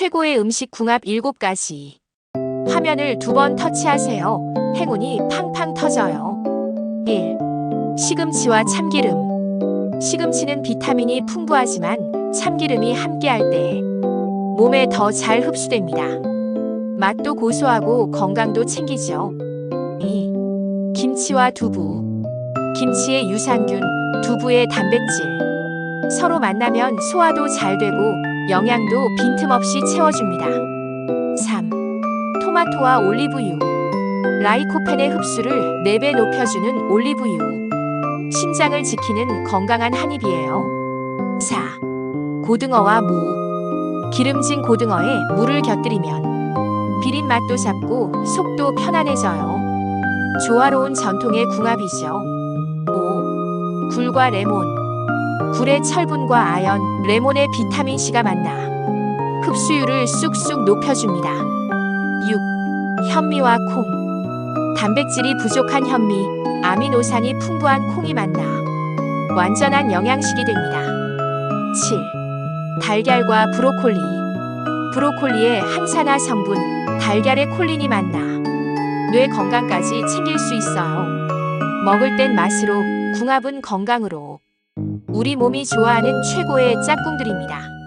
최고의 음식 궁합 7가지. 화면을 두 번 터치하세요. 행운이 팡팡 터져요. 1. 시금치와 참기름. 시금치는 비타민이 풍부하지만 참기름이 함께할 때 몸에 더 잘 흡수됩니다. 맛도 고소하고 건강도 챙기죠. 2. 김치와 두부. 김치의 유산균, 두부의 단백질. 서로 만나면 소화도 잘 되고 영양도 빈틈없이 채워줍니다. 3. 토마토와 올리브유. 라이코펜의 흡수를 4배 높여주는 올리브유. 신장을 지키는 건강한 한 입이에요. 4. 고등어와 무. 기름진 고등어에 물을 곁들이면 비린 맛도 잡고 속도 편안해져요. 조화로운 전통의 궁합이죠. 5. 굴과 레몬. 굴의 철분과 아연, 레몬의 비타민 C가 만나 흡수율을 쑥쑥 높여줍니다. 6. 현미와 콩. 단백질이 부족한 현미, 아미노산이 풍부한 콩이 만나 완전한 영양식이 됩니다. 7. 달걀과 브로콜리. 브로콜리의 항산화 성분, 달걀의 콜린이 만나 뇌 건강까지 챙길 수 있어요. 먹을 땐 맛으로, 궁합은 건강으로. 우리 몸이 좋아하는 최고의 짝꿍들입니다.